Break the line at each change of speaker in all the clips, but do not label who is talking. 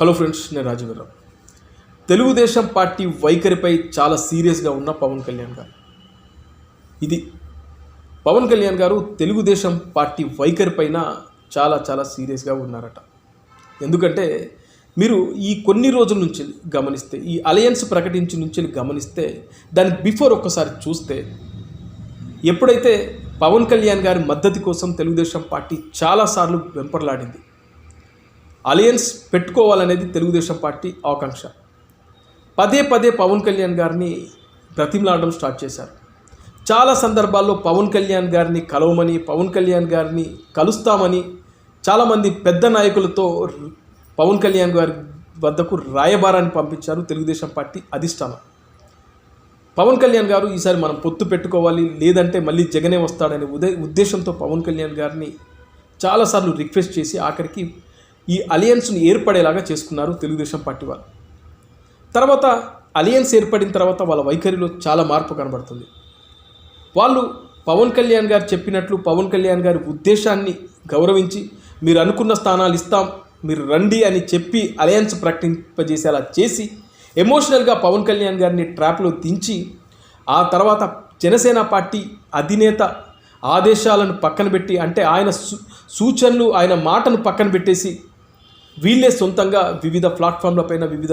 Hello friends నేను రాజవీరరావు Telugu Desam party వైఖరిపై చాలా సీరియస్గా ఉన్న పవన్ కళ్యాణ్ గారు. ఇది పవన్ కళ్యాణ్ గారు తెలుగుదేశం పార్టీ వైఖరి పైన చాలా చాలా సీరియస్గా ఉన్నారట. ఎందుకంటే మీరు ఈ కొన్ని రోజుల నుంచి గమనిస్తే ఈ అలయన్స్ ప్రకటించి నుంచి గమనిస్తే దాని బిఫోర్ ఒక్కసారి చూస్తే ఎప్పుడైతే పవన్ కళ్యాణ్ గారి మద్దతు కోసం తెలుగుదేశం పార్టీ చాలాసార్లు వెంపర్లాడింది అలయన్స్ పెట్టుకోవాలనేది తెలుగుదేశం పార్టీ ఆకాంక్ష. పదే పదే పవన్ కళ్యాణ్ గారిని బ్రతిమలాడడం స్టార్ట్ చేశారు. చాలా సందర్భాల్లో పవన్ కళ్యాణ్ గారిని కలవమని పవన్ కళ్యాణ్ గారిని కలుస్తామని చాలామంది పెద్ద నాయకులతో పవన్ కళ్యాణ్ గారి వద్దకు రాయబారాన్ని పంపించారు తెలుగుదేశం పార్టీ అధిష్టానం. పవన్ కళ్యాణ్ గారు ఈసారి మనం పొత్తు పెట్టుకోవాలి లేదంటే మళ్ళీ జగనే వస్తాడనే ఉదే ఉద్దేశంతో పవన్ కళ్యాణ్ గారిని చాలాసార్లు రిక్వెస్ట్ చేసి ఆఖరికి ఈ అలయన్స్ను ఏర్పడేలాగా చేసుకున్నారు తెలుగుదేశం పార్టీ వాళ్ళు. తర్వాత అలయన్స్ ఏర్పడిన తర్వాత వాళ్ళ వైఖరిలో చాలా మార్పు కనబడుతుంది. వాళ్ళు పవన్ కళ్యాణ్ గారు చెప్పినట్లు పవన్ కళ్యాణ్ గారి ఉద్దేశాన్ని గౌరవించి మీరు అనుకున్న స్థానాలు ఇస్తాం మీరు రండి అని చెప్పి అలయన్స్ ప్రకటింపజేసేలా చేసి ఎమోషనల్గా పవన్ కళ్యాణ్ గారిని ట్రాప్లో దించి ఆ తర్వాత జనసేన పార్టీ అధినేత ఆదేశాలను పక్కన పెట్టి అంటే ఆయన సూచనలు ఆయన మాటను పక్కన పెట్టేసి వీళ్ళే సొంతంగా వివిధ ప్లాట్ఫామ్లపైన వివిధ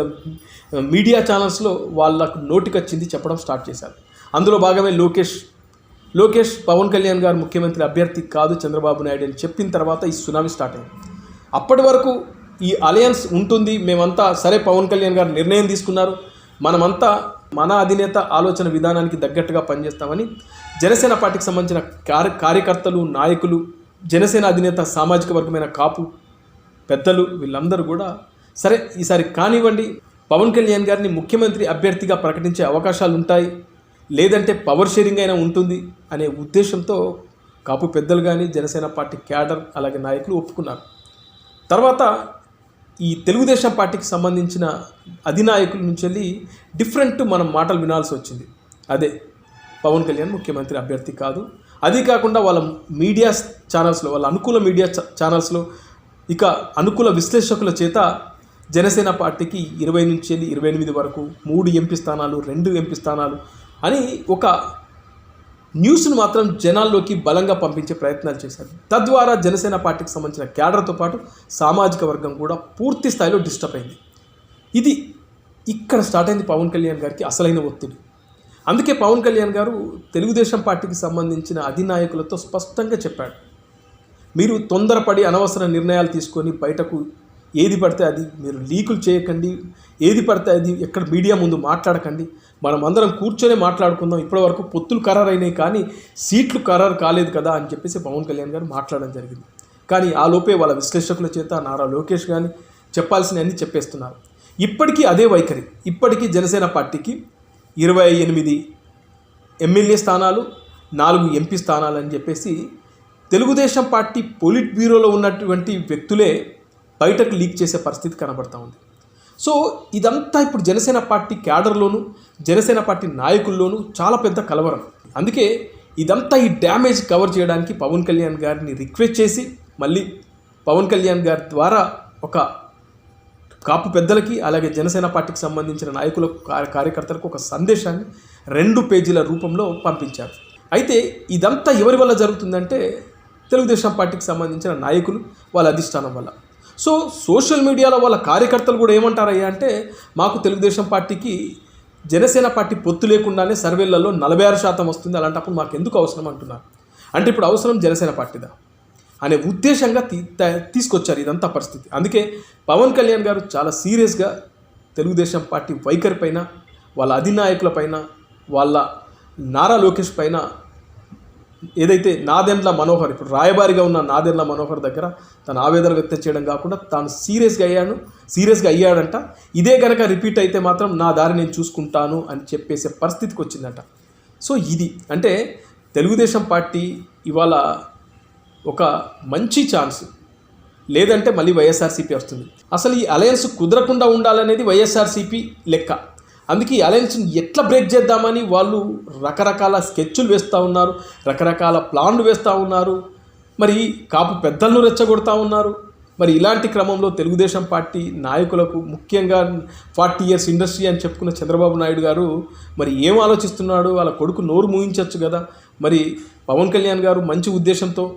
మీడియా ఛానల్స్లో వాళ్ళకు నోటికొచ్చింది చెప్పడం స్టార్ట్ చేశారు. అందులో భాగమే లోకేష్. లోకేష్ పవన్ కళ్యాణ్ గారు ముఖ్యమంత్రి అభ్యర్థి కాదు చంద్రబాబు నాయుడు అని చెప్పిన తర్వాత ఈ సునామీ స్టార్ట్ అయింది. అప్పటి వరకు ఈ అలయన్స్ ఉంటుంది మేమంతా సరే పవన్ కళ్యాణ్ గారు నిర్ణయం తీసుకున్నారు. మనమంతా మన అధినేత ఆలోచన విధానానికి తగ్గట్టుగా పనిచేస్తామని జనసేన పార్టీకి సంబంధించిన కార్య కార్యకర్తలు నాయకులు జనసేన అధినేత సామాజిక వర్గమైన కాపు పెద్దలు వీళ్ళందరూ కూడా సరే ఈసారి కానివ్వండి. పవన్ కళ్యాణ్ గారిని ముఖ్యమంత్రి అభ్యర్థిగా ప్రకటించే అవకాశాలు ఉంటాయి లేదంటే పవర్ షేరింగ్ అయినా ఉంటుంది అనే ఉద్దేశంతో కాపు పెద్దలు కానీ జనసేన పార్టీ క్యాడర్ అలాగే నాయకులు ఒప్పుకున్నారు. తర్వాత ఈ తెలుగుదేశం పార్టీకి సంబంధించిన అధినాయకుల నుంచి వెళ్ళి డిఫరెంట్ మనం మాటలు వినాల్సి వచ్చింది. అదే పవన్ కళ్యాణ్ ముఖ్యమంత్రి అభ్యర్థి కాదు. అది కాకుండా వాళ్ళ మీడియా ఛానల్స్లో వాళ్ళ అనుకూల మీడియా ఛానల్స్లో ఇక అనుకూల విశ్లేషకుల చేత జనసేన పార్టీకి ఇరవై నుంచి వెళ్ళి ఇరవై ఎనిమిది వరకు మూడు ఎంపీ స్థానాలు రెండు ఎంపీ స్థానాలు అని ఒక న్యూస్ను మాత్రం జనాల్లోకి బలంగా పంపించే ప్రయత్నాలు చేశారు. తద్వారా జనసేన పార్టీకి సంబంధించిన క్యాడర్తో పాటు సామాజిక వర్గం కూడా పూర్తి స్థాయిలో డిస్టర్బ్ అయింది. ఇది ఇక్కడ స్టార్ట్ అయింది పవన్ కళ్యాణ్ గారికి అసలైన ఒత్తిడి. అందుకే పవన్ కళ్యాణ్ గారు తెలుగుదేశం పార్టీకి సంబంధించిన అధినాయకులతో స్పష్టంగా చెప్పాడు. మీరు తొందరపడి అనవసర నిర్ణయాలు తీసుకొని బయటకు ఏది పడితే అది మీరు లీకులు చేయకండి. ఏది పడితే అది ఎక్కడ మీడియా ముందు మాట్లాడకండి. మనం అందరం కూర్చొని మాట్లాడుకుందాం. ఇప్పటివరకు పొత్తులు ఖరారైనాయి కానీ సీట్లు ఖరారు కాలేదు కదా అని చెప్పేసి పవన్ కళ్యాణ్ గారు మాట్లాడడం జరిగింది. కానీ ఆ లోపే వాళ్ళ విశ్లేషకుల చేత నారా లోకేష్ కానీ చెప్పాల్సినవన్నీ చెప్పేస్తున్నారు. ఇప్పటికీ అదే వైఖరి. ఇప్పటికీ జనసేన పార్టీకి ఇరవై ఎనిమిది ఎమ్మెల్యే స్థానాలు నాలుగు ఎంపీ స్థానాలు అని చెప్పేసి తెలుగుదేశం పార్టీ పొలిట్ బ్యూరోలో ఉన్నటువంటి వ్యక్తులే బయటకు లీక్ చేసే పరిస్థితి కనబడతా ఉంది. సో ఇదంతా ఇప్పుడు జనసేన పార్టీ క్యాడర్లోను జనసేన పార్టీ నాయకుల్లోనూ చాలా పెద్ద కలవరం. అందుకే ఇదంతా ఈ డ్యామేజ్ కవర్ చేయడానికి పవన్ కళ్యాణ్ గారిని రిక్వెస్ట్ చేసి మళ్ళీ పవన్ కళ్యాణ్ గారి ద్వారా ఒక కాపు పెద్దలకి అలాగే జనసేన పార్టీకి సంబంధించిన నాయకుల కార్యకర్తలకు ఒక సందేశాన్ని రెండు పేజీల రూపంలో పంపించారు. అయితే ఇదంతా ఎవరి వల్ల జరుగుతుందంటే తెలుగుదేశం పార్టీకి సంబంధించిన నాయకులు వాళ్ళ అధిష్టానం వల్ల. సో సోషల్ మీడియాలో వాళ్ళ కార్యకర్తలు కూడా ఏమంటారయ్యా అంటే మాకు తెలుగుదేశం పార్టీకి జనసేన పార్టీ పొత్తు లేకుండానే సర్వేలలో నలభై ఆరు శాతం వస్తుంది అలాంటప్పుడు మాకు ఎందుకు అవసరం అంటున్నారు? అంటే ఇప్పుడు అవసరం జనసేన పార్టీదా? అనే ఉద్దేశంగా తీ తీసుకొచ్చారు ఇదంతా పరిస్థితి. అందుకే పవన్ కళ్యాణ్ గారు చాలా సీరియస్గా తెలుగుదేశం పార్టీ వైఖరి పైన వాళ్ళ అధినాయకుల పైన వాళ్ళ నారా లోకేష్ పైన ఏదైతే నాదెండ్ల మనోహర్ ఇప్పుడు రాయబారిగా ఉన్న నాదెండ్ల మనోహర్ దగ్గర తన ఆవేదన వ్యక్తం చేయడం కాకుండా తాను సీరియస్గా అయ్యాను సీరియస్గా అయ్యాడంట. ఇదే కనుక రిపీట్ అయితే మాత్రం నా దారి నేను చూసుకుంటాను అని చెప్పేసే పరిస్థితికి వచ్చిందంట. సో ఇది అంటే తెలుగుదేశం పార్టీ ఇవాళ ఒక మంచి ఛాన్స్. లేదంటే మళ్ళీ వైఎస్ఆర్సీపీ వస్తుంది. అసలు ఈ అలయన్స్ కుదరకుండా ఉండాలనేది వైఎస్ఆర్సీపీ లెక్క. అందుకే ఈ అలయన్స్ని ఎట్లా బ్రేక్ చేద్దామని వాళ్ళు రకరకాల స్కెచ్లు వేస్తూ ఉన్నారు రకరకాల ప్లాన్లు వేస్తూ ఉన్నారు. మరి కాపు పెద్దలను రెచ్చగొడతా ఉన్నారు. మరి ఇలాంటి క్రమంలో తెలుగుదేశం పార్టీ నాయకులకు ముఖ్యంగా ఫార్టీ ఇయర్స్ ఇండస్ట్రీ అని చెప్పుకున్న చంద్రబాబు నాయుడు గారు మరి ఏం ఆలోచిస్తున్నాడు? వాళ్ళ కొడుకు నోరు మూయించవచ్చు కదా. మరి పవన్ కళ్యాణ్ గారు మంచి ఉద్దేశంతో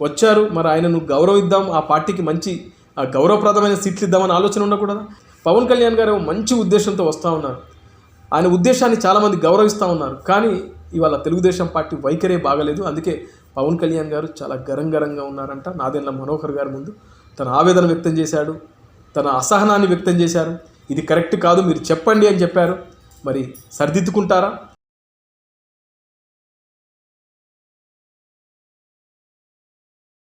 వచ్చారు. మరి ఆయనను గౌరవిద్దాం ఆ పార్టీకి మంచి ఆ గౌరవప్రదమైన సీట్లు ఇద్దామని ఆలోచన ఉండకూడదా? పవన్ కళ్యాణ్ గారు మంచి ఉద్దేశంతో వస్తూ ఉన్నారు. ఆయన ఉద్దేశాన్ని చాలామంది గౌరవిస్తూ ఉన్నారు. కానీ ఇవాళ తెలుగుదేశం పార్టీ వైఖరే బాగలేదు. అందుకే పవన్ కళ్యాణ్ గారు చాలా గరంగరంగా ఉన్నారంట. నాదెండ్ల మనోహర్ గారి ముందు తన ఆవేదన వ్యక్తం చేశాడు. తన అసహనాన్ని వ్యక్తం చేశారు. ఇది కరెక్ట్ కాదు. మీరు చెప్పండి అని చెప్పారు. మరి సరిదిద్దుకుంటారా?